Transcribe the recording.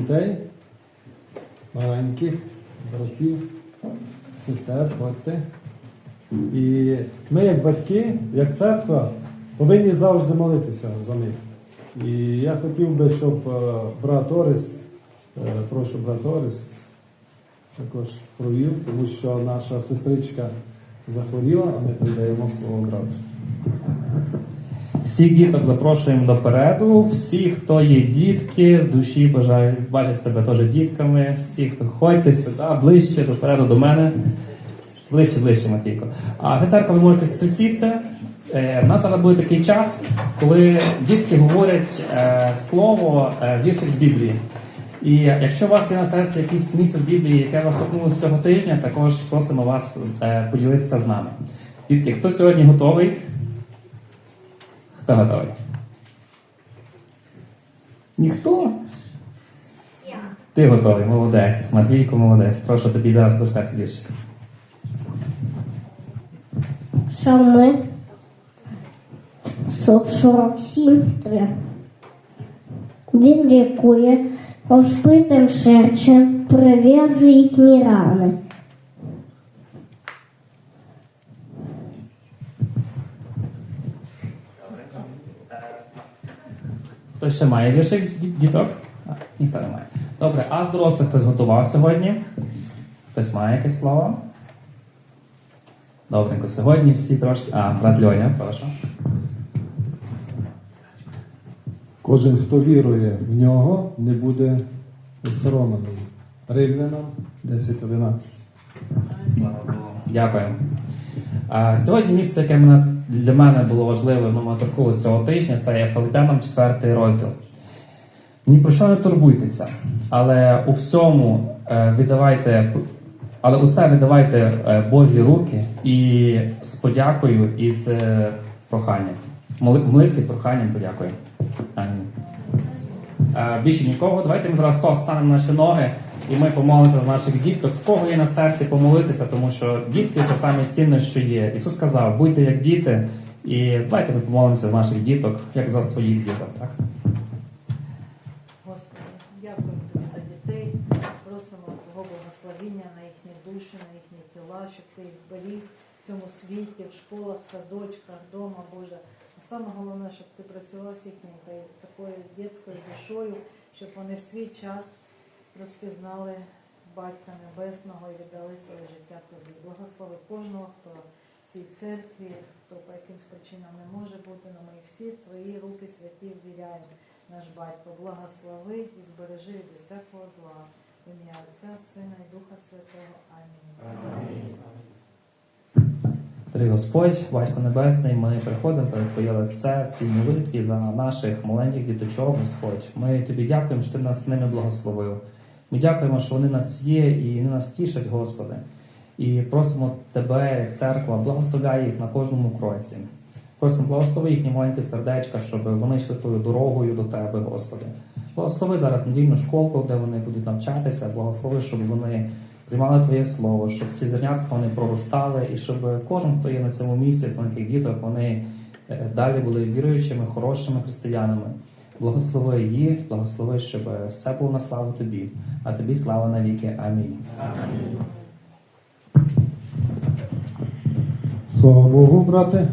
дітей, маленьких, братів, сестер, ходьте. І ми, як батьки, як церква, повинні завжди молитися за них. І я хотів би, щоб е, брат Орис, е, прошу брат Орис, також провів, тому що наша сестричка захворіла, а ми передаємо слово брату. Всіх діток запрошуємо допереду. Всі, хто є дітки, в душі бажають бачать себе теж дітками. Всі, хто ходьте сюди, ближче, допереду до мене. Ближче, ближче, Матійко. А на церкву ви можете присісти. Е, У нас зараз буде такий час, коли дітки говорять е, слово е, віршик з Біблії. І якщо у вас є на серці якийсь місце в Біблії, яке вас торкнулося цього тижня, також просимо вас е, поділитися з нами. Дітки, хто сьогодні готовий? Готовий? Ніхто? Ти готовий, молодець. Матвійко, молодець. Прошу тобі зараз прочитати віршик. Псалми 47, 3. Він лікує розбитим серцем, прив'язує рани. Хтось ще має віршик діток? А, ніхто не має. Добре, а з дорослих хтось готував сьогодні? Хтось має якесь слово? Добренько, сьогодні всі трошки. А, брат Льоня, прошу. Кожен, хто вірує в нього, не буде соромлений. Римлянам 10.11. Слава Богу. Дякую. А, сьогодні місце, яке мене, для мене було важливе, ну, ми торкнулися цього тижня, це є Филиппянам 4 розділ. Ні про що не турбуйтеся, але у всьому е, віддавайте, але усе віддавайте е, Божі руки і з подякою і з е, проханням. Моли- Молитві, проханням, подякою. Амінь. Більше нікого. Давайте ми зараз станемо наші ноги і ми помолимося за наших діток. В кого є на серці помолитися, тому що дітки це саме цінне, що є. Ісус сказав, будьте як діти, і давайте ми помолимося за наших діток, як за своїх діток. Так? Господи, дякую за дітей. Просимо Твого благословіння на їхні душі, на їхні тіла, щоб ти їх беріг в цьому світі, в школах, в садочках, вдома, Боже. А саме головне, щоб ти працював з їхньою такою дитською душою, щоб вони в свій час розпізнали Батька Небесного і віддали своє життя тобі. Благослови кожного, хто в цій церкві, хто по якимсь причинам не може бути, але ми всі в твої руки святі ввіряємо. Наш батько, благослови і збережи від усякого зла. Ім'я Отця, Сина і Духа Святого. Амінь. Дорогий Господь, Батько Небесний, ми приходимо перед Твоє лице в цій молитві за наших маленьких діточок, Господь. Ми тобі дякуємо, що ти нас ними благословив. Ми дякуємо, що вони нас є і вони нас тішать, Господи. І просимо Тебе, церква, благословляй їх на кожному кроці. Просимо, благослови їхні маленькі сердечка, щоб вони йшли тою дорогою до Тебе, Господи. Благослови зараз недільну школку, де вони будуть навчатися, благослови, щоб вони приймали Твоє слово, щоб ці зернятка вони проростали, і щоб кожен, хто є на цьому місці, маленьких діток, вони е, далі були віруючими, хорошими християнами. Благослови їх, благослови, щоб все було на славу тобі, а тобі слава навіки. Амінь. Слава Богу, брате.